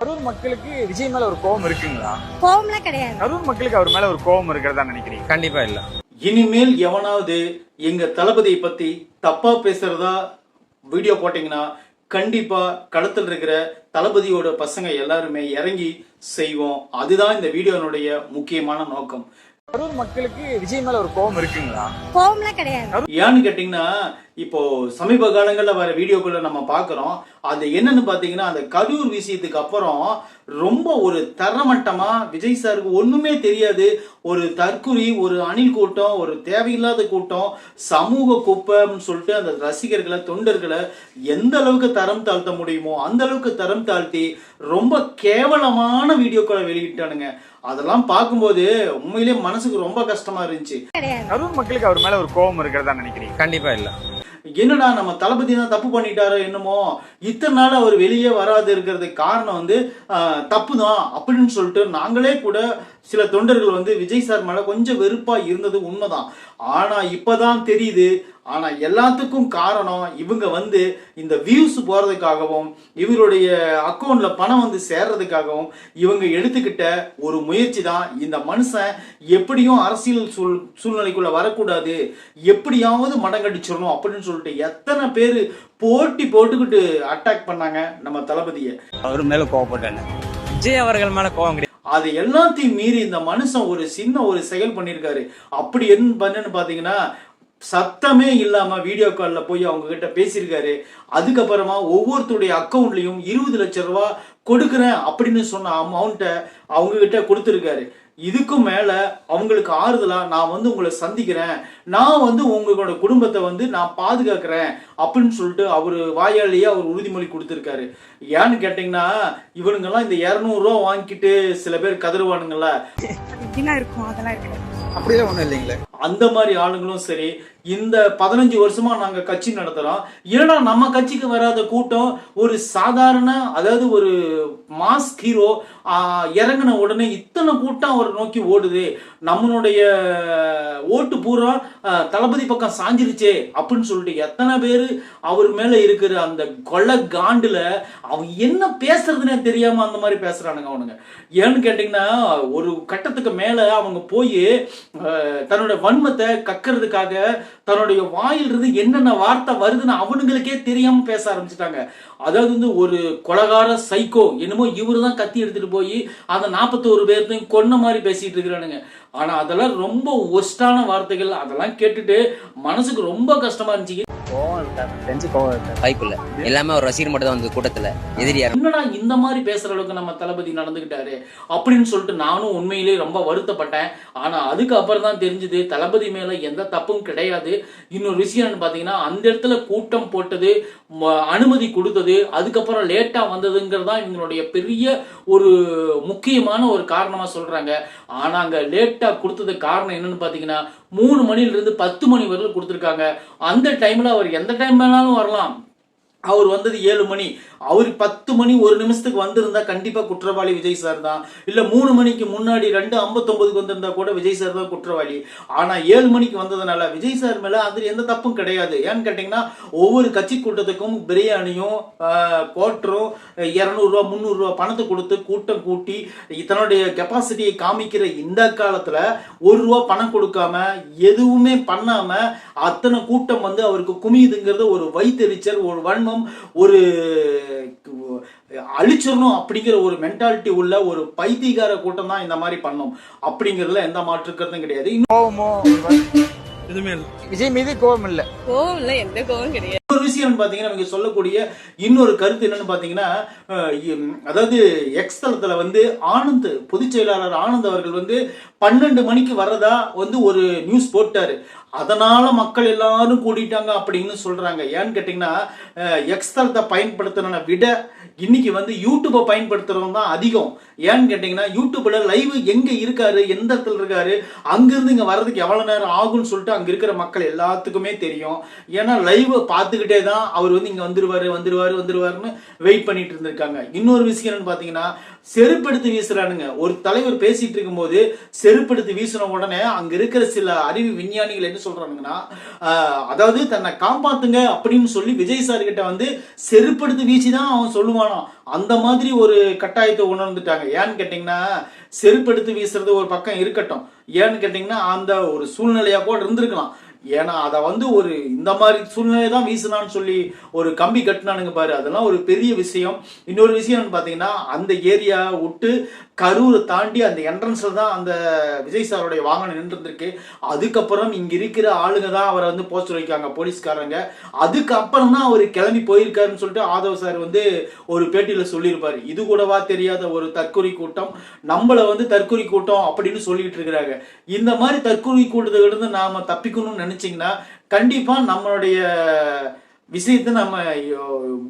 கரூர் மக்களுக்கு விஜய் மேல ஒரு கோபம் இருக்குங்களா? கோவம்லாம் கிடையாது. கரூர் மக்களுக்கு அவர் மேல ஒரு கோபம் இருக்கிறதா நினைக்கிறீங்க? கண்டிப்பா இல்ல. இனிமேல் எவனாவது எங்க தளபதியை பத்தி தப்பா பேசுறதா வீடியோ போட்டீங்கன்னா கண்டிப்பா களத்தில் இருக்கிற தளபதியோட பசங்க எல்லாருமே இறங்கி செய்வோம். அதுதான் இந்த வீடியோனுடைய முக்கியமான நோக்கம். கரூர் மக்களுக்கு விஜய் மேல ஒரு கோபம் இருக்குங்களா? கோவம்லாம் கிடையாது. ஏன்னு கேட்டிங்கன்னா இப்போ சமீப காலங்களில் வர வீடியோக்குள்ள நம்ம பார்க்குறோம் அது என்னன்னு பார்த்தீங்கன்னா அந்த கரூர் விஷயத்துக்கு அப்புறம் ரொம்ப ஒரு தரமட்டமா விஜய் சாருக்கு ஒண்ணுமே தெரியாது. ஒரு தற்குறி ஒரு அணில் கூட்டம் ஒரு தேவையில்லாத கூட்டம் சமூக குப்பைன்னு சொல்லிட்டு அந்த ரசிகர்களை தொண்டர்களை எந்த அளவுக்கு தரம் தாழ்த்த முடியுமோ அந்த அளவுக்கு தரம் தாழ்த்தி ரொம்ப கேவலமான வீடியோக்களை வெளியிட்டானுங்க. அதெல்லாம் பார்க்கும்போது உண்மையிலேயே மனசுக்கு ரொம்ப கஷ்டமா இருந்துச்சு. கரூர் மக்களுக்கு அவர் மேல ஒரு கோபம் இருக்கிறதா நினைக்கிறீங்க? கண்டிப்பா இல்ல. என்னடா நம்ம தளபதி தான் தப்பு பண்ணிட்டாரோ என்னமோ? இத்தனை நாள் அவர் வெளியே வராது இருக்கிறதுக்கு காரணம் வந்து தப்பு தான் அப்படின்னு சொல்லிட்டு நாங்களே கூட சில தொண்டர்கள் வந்து விஜய் சார் மேல கொஞ்சம் வெறுப்பா இருந்தது உண்மைதான். ஆனா இப்பதான் தெரியுது ஆனா எல்லாத்துக்கும் காரணம் இவங்க வந்து இந்த வியூஸ் போறதுக்காகவும் இவருடைய அக்கௌண்ட்ல பணம் வந்து சேர்றதுக்காகவும் இவங்க எடுத்துக்கிட்ட ஒரு முயற்சி தான். இந்த மனுஷன் எப்படியும் அரசியல் சூழ் சூழ்நிலைக்குள்ள வரக்கூடாது. எப்படியாவது மடங்கடிச்சிடணும் அப்படின்னு சொல்லிட்டு எத்தனை பேர் போட்டி போட்டுக்கிட்டு அட்டாக் பண்ணாங்க நம்ம தளபதியை. அவர் மேல கோவப்பட்டேன் விஜய் அவர்கள் மேல கோவம் கிடையாது. அது எல்லாத்தையும் மீறி இந்த மனுஷன் ஒரு சின்ன ஒரு செயல் பண்ணியிருக்காரு. அப்படி என்ன பண்ணுன்னு பாத்தீங்கன்னா சத்தமே இல்லாமல் வீடியோ காலில் போய் அவங்கக்கிட்ட பேசியிருக்காரு. அதுக்கப்புறமா ஒவ்வொருத்தருடைய அக்கௌண்ட்லேயும் இருபது லட்சம் ரூபா கொடுக்குறேன் அப்படின்னு சொன்ன அமௌண்ட்டை அவங்கக்கிட்ட கொடுத்துருக்காரு. இதுக்கும் மேலே அவங்களுக்கு ஆறுதலாக நான் வந்து உங்களை சந்திக்கிறேன். நான் வந்து உங்களோட குடும்பத்தை வந்து நான் பாதுகாக்கிறேன் அப்படின்னு சொல்லிட்டு அவர் வாயாலேயே அவர் உறுதிமொழி கொடுத்துருக்காரு. ஏன்னு கேட்டிங்கன்னா இவனுங்கெல்லாம் இந்த இரநூறுவா வாங்கிட்டு சில பேர் கதறுவானுங்கள இருக்கும் அதெல்லாம் இருக்கு அப்படிலாம் ஒண்ணும் இல்லைங்களே. அந்த மாதிரி ஆளுங்களும் சரி இந்த பதினஞ்சு வருஷமா நாங்க கட்சி நடத்துறோம். ஏன்னா நம்ம கட்சிக்கு வராத கூட்டம் ஒரு சாதாரண அதாவது ஒரு மாஸ் ஹீரோ இறங்கின உடனே இத்தனை கூட்டம் அவரை நோக்கி ஓடுது. நம்மளுடைய ஓட்டு பூரா தளபதி பக்கம் சாஞ்சிருச்சே அப்படின்னு சொல்லிட்டு எத்தனை பேர் அவர் மேல இருக்கிற அந்த கொள்ள காண்டுல அவன் என்ன பேசுறதுனே தெரியாம அந்த மாதிரி பேசுறானுங்க அவனுங்க. ஏன்னு கேட்டிங்கன்னா ஒரு கட்டத்துக்கு மேல அவங்க போய் தன்னோட வன்மத்தை கக்கிறதுக்காக தன்னுடைய வாயிலிருந்து என்னென்ன வார்த்தை வருதுன்னு அவனுங்களுக்கே தெரியாம பேச ஆரம்பிச்சிட்டாங்க. அதாவது வந்து ஒரு கொலகார சைக்கோ என்னமோ இவரு தான் கத்தி எடுத்துட்டு போய் அந்த நாற்பத்தோரு பேர்த்தையும் கொன்ன மாதிரி பேசிட்டு இருக்கிறானுங்க. ஆனா அதெல்லாம் ரொம்ப ஒஸ்டான வார்த்தைகள். அதெல்லாம் கேட்டுட்டு மனசுக்கு ரொம்ப கஷ்டமா இருந்துச்சு. கோவம் இருக்காது தெரிஞ்சு கோவம் இருக்காது வாய்ப்பு இல்ல எல்லாமே ஒரு ரசிகர் மட்டும் தான் வந்து கூட்டத்துல. எதிரியா என்னடா இந்த மாதிரி பேசுற அளவுக்கு நம்ம தளபதி நடந்துகிட்டாரு? அப்படின்னு சொல்லிட்டு நானும் உண்மையிலேயே ரொம்ப வருத்தப்பட்டேன். ஆனா அதுக்கு அப்புறம் தான் தெரிஞ்சது தளபதி மேல எந்த தப்பும் கிடையாது. இன்னொரு விஷயம் பாத்தீங்கன்னா அந்த இடத்துல கூட்டம் போட்டது ம- அனுமதி கொடுத்தது அதுக்கப்புறம் லேட்டா வந்ததுங்கிறது தான் இவங்களுடைய பெரிய ஒரு முக்கியமான ஒரு காரணமா சொல்றாங்க. ஆனா அங்க லேட்டா கொடுத்தது காரணம் என்னன்னு பார்த்தீங்கன்னா மூணு மணிலிருந்து பத்து மணி வரையிலும் கொடுத்துருக்காங்க. அந்த டைம்ல அவர் எந்த டைம் வேணாலும் வரலாம். அவர் வந்தது ஏழு மணி. அவர் பத்து மணி ஒரு நிமிஷத்துக்கு வந்திருந்தா கண்டிப்பா குற்றவாளி விஜய் சார் தான். இல்ல மூணு மணிக்கு முன்னாடி ரெண்டு ஐம்பத்தொன்பதுக்கு வந்திருந்தா கூட விஜய் சார் தான் குற்றவாளி. ஆனா ஏழு மணிக்கு வந்ததுனால விஜய் சார் மேல அதுல எந்த தப்பும் கிடையாது. ஏன்னு கேட்டீங்கன்னா ஒவ்வொரு கட்சி கூட்டத்துக்கும் பிரியாணியும் கோட்டரும் இரநூறுவா முந்நூறுரூவா பணத்தை கொடுத்து கூட்டம் கூட்டி தன்னுடைய கெப்பாசிட்டியை காமிக்கிற இந்த காலத்துல ஒரு ரூபா பணம் கொடுக்காம எதுவுமே பண்ணாம அத்தனை கூட்டம் வந்து அவருக்கு குமியுதுங்கிறது ஒரு வைத்தெரிச்சல் ஒரு வன்மம் ஒரு அழிச்சிடணும் அப்படிங்கிற ஒரு மென்டாலிட்டி உள்ள ஒரு பைத்தியகார கூட்டம் தான் இந்த மாதிரி பண்ணும். அப்படிங்கிறதுல எந்த மாற்று கருத்தும் கிடையாது கோபமோ எதுவுமே இல்லை. விஜய் மீது கோபம் இல்ல. கோவம் இல்ல எந்த கோவம் கிடையாது. விஷயம் பார்த்தீங்கன்னா இவங்க சொல்லக்கூடிய இன்னொரு கருத்து என்னன்னு பார்த்தீங்கன்னா அதாவது எக்ஸ் தளத்தில் வந்து ஆனந்த் பொதுச் செயலாளர் ஆனந்த் அவர்கள் வந்து பன்னெண்டு மணிக்கு வர்றதா வந்து ஒரு நியூஸ் போட்டாரு. அதனால மக்கள் எல்லாரும் கூடிட்டாங்க அப்படின்னு சொல்றாங்க. ஏன்னு கேட்டீங்கன்னா எக்ஸ் தளத்தை பயன்படுத்தின விட இன்னைக்கு வந்து யூடியூப்பை பயன்படுத்துறவங்க தான் அதிகம். ஏன்னு கேட்டீங்கன்னா யூடியூப்ல லைவ் எங்க இருக்காரு எந்த இடத்துல இருக்காரு அங்கிருந்து இங்க வர்றதுக்கு எவ்வளவு நேரம் ஆகும்னு சொல்லிட்டு அங்க இருக்கிற மக்கள் எல்லாத்துக்குமே தெரியும். ஏன்னா லைவ் பார்த்துக்கிட்டே தான் அவர் வந்து இங்க வந்துருவாரு வந்துருவாரு வந்துருவாருன்னு வெயிட் பண்ணிட்டு இருந்திருக்காங்க. இன்னொரு விஷயம் என்னன்னு பாத்தீங்கன்னா செருப்படுத்தி வீசுறானுங்க. ஒரு தலைவர் பேசிட்டு இருக்கும்போது செருப்படுத்தி வீசின உடனே அங்க இருக்கிற சில அறிவு விஞ்ஞானிகள் என்ன சொல்றானுங்கன்னா அதாவது தன்னை காப்பாத்துங்க அப்படின்னு சொல்லி விஜய் சார் கிட்ட வந்து செருப்படுத்து வீசி தான் அவன் சொல்லுவானாம். அந்த மாதிரி ஒரு கட்டாயத்தை உணர்ந்துட்டாங்க. ஏன்னு கேட்டிங்கன்னா செருப்படுத்து வீசுறது ஒரு பக்கம் இருக்கட்டும். ஏன்னு கேட்டிங்கன்னா அந்த ஒரு சூழ்நிலையா கூட இருந்திருக்கலாம். ஏன்னா அதை வந்து ஒரு இந்த மாதிரி சூழ்நிலை தான் வீசினான்னு சொல்லி ஒரு கம்பி கட்டினானுங்க பாரு. அதெல்லாம் ஒரு பெரிய விஷயம். இன்னொரு விஷயம் பார்த்தீங்கன்னா அந்த ஏரியா விட்டு கரூரை தாண்டி அந்த என்ட்ரன்ஸில் தான் அந்த விஜய் சாருடைய வாகனம் நின்றுருக்கு அதுக்கப்புறம் இங்கே இருக்கிற ஆளுங்க தான் அவரை வந்து போஸ்டர் வைக்காங்க போலீஸ்காரங்க. அதுக்கப்புறம் தான் அவர் கிளம்பி போயிருக்காருன்னு சொல்லிட்டு ஆதவ் சார் வந்து ஒரு பேட்டியில் சொல்லியிருப்பார். இது கூடவா தெரியாத ஒரு தற்கொலை கூட்டம்? நம்மளை வந்து தற்கொலை கூட்டம் அப்படின்னு சொல்லிட்டு இருக்கிறாங்க. இந்த மாதிரி தற்கொலை கூட்டத்துல இருந்து நாம தப்பிக்கணும்னு நினச்சிங்கன்னா கண்டிப்பாக நம்மளுடைய விஷயத்தை நம்ம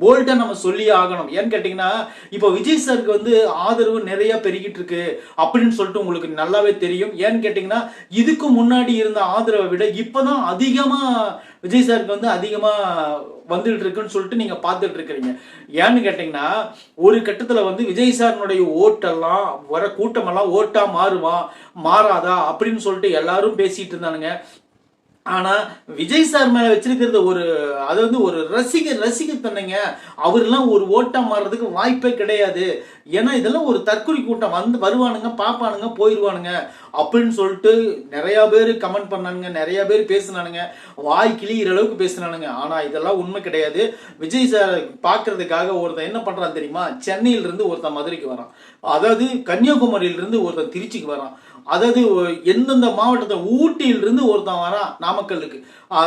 போல்ட்டா நம்ம சொல்லி ஆகணும். ஏன்னு கேட்டிங்கன்னா இப்போ விஜய் சாருக்கு வந்து ஆதரவு நிறைய பெருகிட்டு இருக்கு அப்படின்னு சொல்லிட்டு உங்களுக்கு நல்லாவே தெரியும். ஏன்னு கேட்டிங்கன்னா இதுக்கு முன்னாடி இருந்த ஆதரவை விட இப்போதான் அதிகமா விஜய் சாருக்கு வந்து அதிகமா வந்துட்டு இருக்குன்னு சொல்லிட்டு நீங்க பார்த்துட்டு இருக்கிறீங்க. ஏன்னு கேட்டிங்கன்னா ஒரு கட்டத்துல வந்து விஜய் சாருனுடைய ஓட்டெல்லாம் வர கூட்டமெல்லாம் ஓட்டா மாறுமா மாறாதா அப்படின்னு சொல்லிட்டு எல்லாரும் பேசிட்டு இருந்தானுங்க. ஆனா விஜய் சார் மேல வச்சிருக்கிறது ஒரு அது வந்து ஒரு ரசிக ரசிகத்தன்மைங்க அவர்லாம் ஒரு ஓட்டம் மாறுறதுக்கு வாய்ப்பே கிடையாது. ஏன்னா இதெல்லாம் ஒரு தற்கொலை கூட்டம். வந்து வருவானுங்க பார்ப்பானுங்க போயிடுவானுங்க அப்படின்னு சொல்லிட்டு நிறைய பேர் கமெண்ட் பண்ணானுங்க நிறைய பேர் பேசினானுங்க. வாய் கிளியிற அளவுக்கு பேசினானுங்க. ஆனா இதெல்லாம் உண்மை கிடையாது. விஜய் சார் பார்க்கறதுக்காக ஒருத்தன் என்ன பண்றான் தெரியுமா? சென்னையில இருந்து ஒருத்தன் மதுரைக்கு வரான். அதாவது கன்னியாகுமரியில இருந்து ஒருத்தன் திருச்சிக்கு வரான். அதாவது எந்தெந்த மாவட்டத்தை ஊட்டியிலிருந்து ஒருத்தன் வரான் நாமக்கல்லுக்கு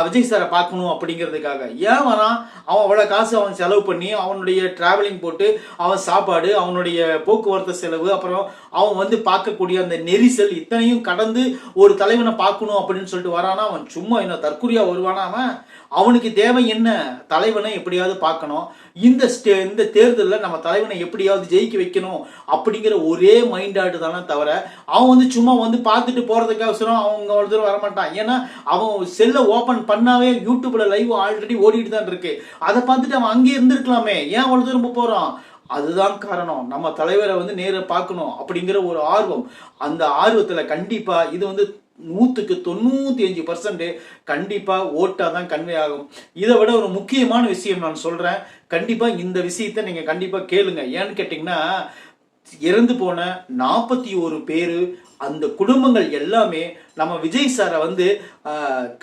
விஜய் சாரை பார்க்கணும் அப்படிங்கிறதுக்காக. ஏன் வரான்? அவன் அவ்வளோ காசு அவன் செலவு பண்ணி அவனுடைய டிராவலிங் போட்டு அவன் சாப்பாடு அவனுடைய போக்குவரத்து செலவு அப்புறம் அவன் வந்து பார்க்கக்கூடிய அந்த நெரிசல் இத்தனையும் கடந்து ஒரு தலைவனை பார்க்கணும் அப்படின்னு சொல்லிட்டு வரானா? அவன் சும்மா என்ன தற்கொலையாக வருவானா அவன்? அவனுக்கு தேவை என்ன? தலைவனை எப்படியாவது பார்க்கணும். இந்த ஸ்டே இந்த தேர்தலில் நம்ம தலைவனை எப்படியாவது ஜெயிக்க வைக்கணும் அப்படிங்கிற ஒரே மைண்டாட்டு தானே தவிர அவன் வந்து சும்மா வந்து பார்த்துட்டு போகிறதுக்கு அவசரம் அவங்க அவ்வளோ தூரம் வரமாட்டான். ஏன்னா அவன் செல்லை ஓப்பன் பண்ணாவே யூடியூப்பில் லைவ் ஆல்ரெடி ஓடிட்டு தான் இருக்கு. அதை பார்த்துட்டு அவன் அங்கேயே இருந்திருக்கலாமே. ஏன் அவ்வளோ தூரம் போகிறான் அதுதான் காரணம். நம்ம தலைவரை வந்து நேர பார்க்கணும் அப்படிங்கிற ஒரு ஆர்வம். அந்த ஆர்வத்தில் கண்டிப்பாக இது வந்து நூற்றுக்கு தொண்ணூற்றி அஞ்சு பர்சன்ட் கண்டிப்பாக ஓட்டாக தான் கன்வே ஆகும். இதை விட ஒரு முக்கியமான விஷயம் நான் சொல்கிறேன் கண்டிப்பாக இந்த விஷயத்தை நீங்கள் கண்டிப்பாக கேளுங்க. ஏன்னு கேட்டிங்கன்னா இறந்து போன நாற்பத்தி ஒரு பேர் அந்த குடும்பங்கள் எல்லாமே நம்ம விஜய் சாரை வந்து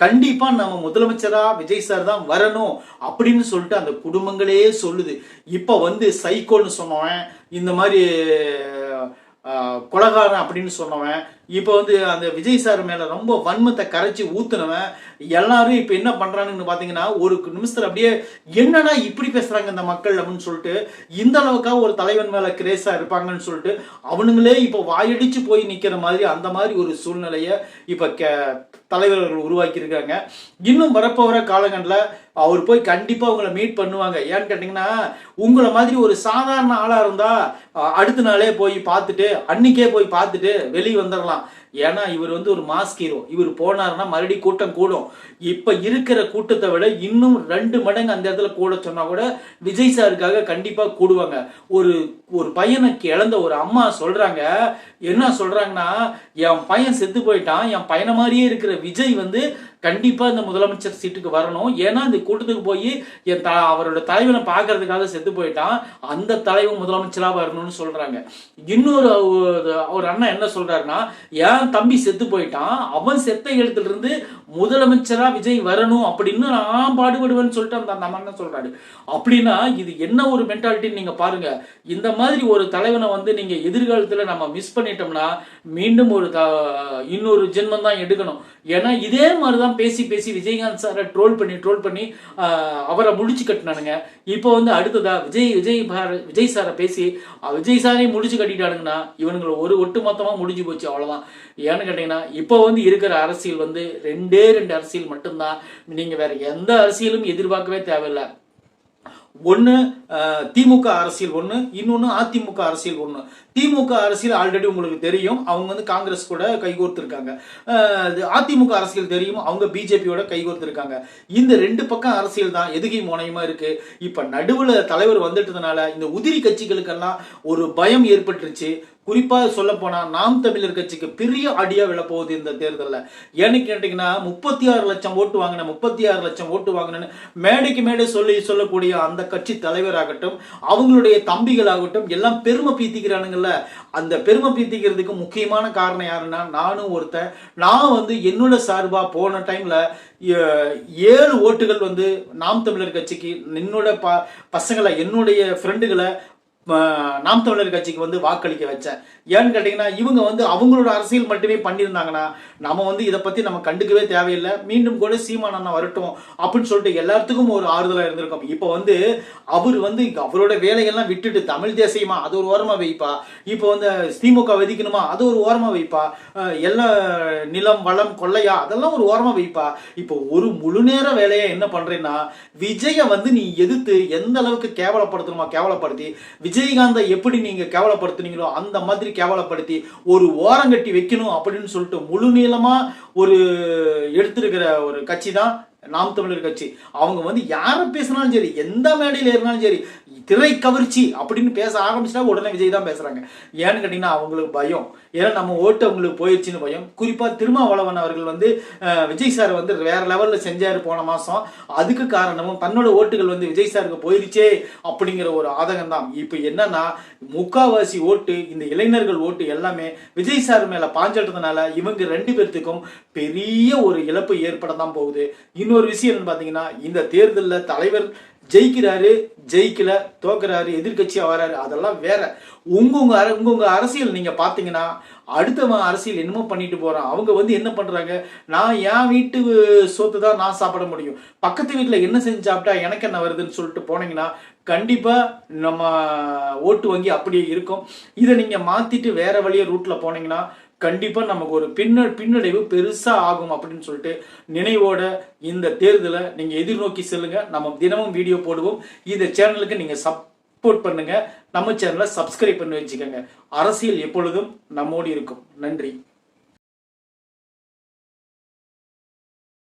கண்டிப்பாக நம்ம முதலமைச்சராக விஜய் சார் தான் வரணும் அப்படின்னு சொல்லிட்டு அந்த குடும்பங்களே சொல்லுது. இப்போ வந்து சைக்கோன்னு சொன்னவன் இந்த மாதிரி கொலகாரன் அப்படின்னு சொன்னவன். இப்போ வந்து அந்த விஜய் சார் மேலே ரொம்ப வன்மத்தை கரைச்சி ஊத்துனவன். எல்லாரும் இப்போ என்ன பண்ணுறானுன்னு பார்த்தீங்கன்னா ஒரு நிமிஷத்தில் அப்படியே என்னடா இப்படி பேசுகிறாங்க இந்த மக்கள் அப்படின்னு சொல்லிட்டு இந்த அளவுக்காக ஒரு தலைவன் மேலே கிரேஸாக இருப்பாங்கன்னு சொல்லிட்டு அவனுங்களே இப்போ வாயடிச்சு போய் நிற்கிற மாதிரி அந்த மாதிரி ஒரு சூழ்நிலையை இப்போ கே தலைவர்கள் உருவாக்கியிருக்காங்க. இன்னும் வரப்போகிற காலகண்டில் அவர் போய் கண்டிப்பாக உங்களை மீட் பண்ணுவாங்க. ஏன்னு கேட்டிங்கன்னா உங்களை மாதிரி ஒரு சாதாரண ஆளாக இருந்தால் அடுத்த நாளே போய் பார்த்துட்டு அன்னைக்கே போய் பார்த்துட்டு வெளியே வந்துடலாம் ஏன்னா இவர் வந்து ஒரு மாஸ்க் ஹீரோ இவர் போனாருன்னா மறுபடியும் கூட்டம் கூடும். இப்ப இருக்கிற கூட்டத்தை விட இன்னும் ரெண்டு மடங்கு அந்த இடத்துல கூட சொன்னா கூட விஜய் சாருக்காக கண்டிப்பா கூடுவாங்க. ஒரு ஒரு பையனுக்கு இழந்த ஒரு அம்மா சொல்றாங்க. என்ன சொல்றாங்கன்னா என் பையன் செத்து போயிட்டான். என் பையனை மாதிரியே இருக்கிற விஜய் வந்து கண்டிப்பாக இந்த முதலமைச்சர் சீட்டுக்கு வரணும். ஏன்னா இந்த கூட்டத்துக்கு போய் என் த அவரோட தலைவனை பார்க்கறதுக்காக செத்து போயிட்டான். அந்த தலைவன் முதலமைச்சராக வரணும்னு சொல்கிறாங்க இன்னொரு ஒரு- அண்ணன் என்ன சொல்கிறாருன்னா என் தம்பி செத்து போயிட்டான். அவன் செத்த இடத்துலேருந்து முதலமைச்சராக விஜய் வரணும் அப்படின்னு நான் பாடுபடுவேன்னு சொல்லிட்டு அந்த அந்த அண்ணன் சொல்கிறாரு அப்படின்னா இது என்ன ஒரு மென்டாலிட்டின்னு நீங்கள் பாருங்கள் இந்த மாதிரி ஒரு தலைவனை வந்து நீங்கள் எதிர்காலத்தில் நம்ம மிஸ் பண்ணிட்டோம்னா மீண்டும் ஒரு த- இன்னொரு ஜென்மம் தான் எடுக்கணும். ஏன்னா இதே மாதிரி தான் பேசி பேசி விஜயகாந்த் சாரை ட்ரோல் பண்ணி ட்ரோல் பண்ணி அவரை முடிச்சு கட்டினானுங்க. இப்போ வந்து அடுத்ததா விஜய் விஜய் விஜய் சாரை பேசி விஜய் சாரையும் முடிச்சு கட்டிட்டானுங்கன்னா இவனுங்களை ஒரு ஒட்டு மொத்தமாக முடிஞ்சு போச்சு அவ்வளவுதான். ஏன்னு கேட்டீங்கன்னா இப்போ வந்து இருக்கிற அரசியல் வந்து ரெண்டே ரெண்டு அரசியல் மட்டும்தான். நீங்க வேற எந்த அரசியலும் எதிர்பார்க்கவே தேவையில்லை. ஒன்று திமுக அரசியல் ஒன்று இன்னொன்று அதிமுக அரசியல் ஒன்று திமுக அரசியல் ஆல்ரெடி உங்களுக்கு தெரியும். அவங்க வந்து காங்கிரஸ் கூட கைகோர்த்திருக்காங்க இது அதிமுக அரசியல் தெரியும். அவங்க பிஜேபியோட கைகோர்த்திருக்காங்க இந்த ரெண்டு பக்கம் அரசியல் தான். எதுகை முனையமா இருக்கு? இப்போ நடுவில் தலைவர் வந்துட்டதுனால இந்த உதிரி கட்சிகளுக்கெல்லாம் ஒரு பயம் ஏற்பட்டுருச்சு. குறிப்பாக சொல்ல போனால் நாம் தமிழர் கட்சிக்கு பெரிய அடியாக விழப்போகுது இந்த தேர்தலில். ஏன்னு கேட்டிங்கன்னா முப்பத்தி ஆறு லட்சம் ஓட்டு வாங்கின முப்பத்தி ஆறு லட்சம் ஓட்டு வாங்கினேன்னு மேடைக்கு மேடை சொல்லி சொல்லக்கூடிய அந்த கட்சி தலைவராகட்டும் அவங்களுடைய தம்பிகளாகட்டும் எல்லாம் பெருமை பீத்திக்கிறானுங்கல்ல. அந்த பெருமை பீத்திக்கிறதுக்கு முக்கியமான காரணம் யாருன்னா நானும் ஒருத்தன். நான் வந்து என்னோட சார்பாக போன டைமில் ஏழு ஓட்டுகள் வந்து நாம் தமிழர் கட்சிக்கு என்னோட ப பசங்களை என்னுடைய ஃப்ரெண்டுகளை நாம் தமிழர் கட்சிக்கு வந்து வாக்களிக்க வச்சேன் ஏன்னு கேட்டிங்கன்னா இவங்க வந்து அவங்களோட அரசியல் மட்டுமே பண்ணியிருந்தாங்கன்னா நம்ம வந்து இதை பற்றி நம்ம கண்டுக்கவே தேவையில்லை. மீண்டும் கூட சீமான் அண்ணா வரட்டும் அப்படின்னு சொல்லிட்டு எல்லாத்துக்கும் ஒரு ஆறுதலாக இருந்திருக்கும். இப்போ வந்து அவர் வந்து அவரோட வேலையெல்லாம் விட்டுட்டு தமிழ் தேசியமா அது ஒரு ஓரமாக வைப்பா? இப்போ வந்து திமுக விதிக்கணுமா அது ஒரு ஓரமாக வைப்பா? எல்லா நிலம் வளம் கொள்ளையா அதெல்லாம் ஒரு ஓரமாக வைப்பா? இப்போ ஒரு முழு நேர வேலையை என்ன பண்றேன்னா விஜயை வந்து நீ எதிர்த்து எந்த அளவுக்கு கேவலப்படுத்தணுமா கேவலப்படுத்தி விஜயகாந்தை எப்படி நீங்க கேவலப்படுத்துனீங்களோ அந்த மாதிரி கேவலப்படுத்தி ஒரு ஓரங்கட்டி வைக்கணும் அப்படின்னு சொல்லிட்டு முழு நீளமா ஒரு எடுத்திருக்கிற ஒரு கட்சி தான் நாம் தமிழர் கட்சி. அவங்க வந்து யாரை பேசினாலும் சரி எந்த மேடையில் ஏறினாலும் சரி திரை கவர்ச்சி அப்படின்னு பேச ஆரம்பிச்சிட்டா உடனே விஜய் தான் பேசுறாங்க. ஏன்னு கேட்டீங்கன்னா அவங்களுக்கு பயம். ஏன்னா நம்ம ஓட்டு அவங்களுக்கு போயிடுச்சுன்னு பயம். குறிப்பா திருமாவளவன் அவர்கள் வந்து விஜய் சார் வந்து வேற லெவல்ல செஞ்சாரு போன மாசம். அதுக்கு காரணமும் தன்னோட ஓட்டுகள் வந்து விஜய் சாருக்கு போயிருச்சே அப்படிங்கிற ஒரு ஆதகம் தான். இப்போ என்னன்னா முக்காவாசி ஓட்டு இந்த இளைஞர்கள் ஓட்டு எல்லாமே விஜய் சார் மேல பாஞ்சிட்டதுனால இவங்க ரெண்டு பேர்த்துக்கும் பெரிய ஒரு இழப்பு ஏற்பட தான் போகுது. இன்னொரு விஷயம் என்னன்னு பாத்தீங்கன்னா இந்த தேர்தலில் தலைவர் ஜெயிக்கிறாரு ஜெயிக்கல தோக்குறாரு எதிர்கட்சியாக வராரு அதெல்லாம் வேற. உங்கவுங்க உங்க அர- உங்க அரசியல் நீங்க பாத்தீங்கன்னா அடுத்தவன் அரசியல் என்னமோ பண்ணிட்டு போறான். அவங்க வந்து என்ன பண்றாங்க? நான் என் வீட்டு சொத்து தான் நான் சாப்பிட முடியும். பக்கத்து வீட்டில் என்ன செஞ்சு சாப்பிட்டா எனக்கு என்ன வருதுன்னு சொல்லிட்டு போனீங்கன்னா கண்டிப்பா நம்ம ஓட்டு வங்கி அப்படியே இருக்கும். இதை நீங்க மாத்திட்டு வேற வழிய ரூட்ல போனீங்கன்னா கண்டிப்பாக நமக்கு ஒரு பின்ன பின்னடைவு பெருசாக ஆகும் அப்படின்னு சொல்லிட்டு நினைவோட இந்த தேர்தலை நீங்கள் எதிர்நோக்கி செல்லுங்கள் நம்ம தினமும் வீடியோ போடுவோம். இந்த சேனலுக்கு நீங்கள் சப்போர்ட் பண்ணுங்கள் நம்ம சேனலை சப்ஸ்கிரைப் பண்ணி வச்சுக்கோங்க. அரசியல் எப்பொழுதும் நம்மோடு இருக்கும். நன்றி.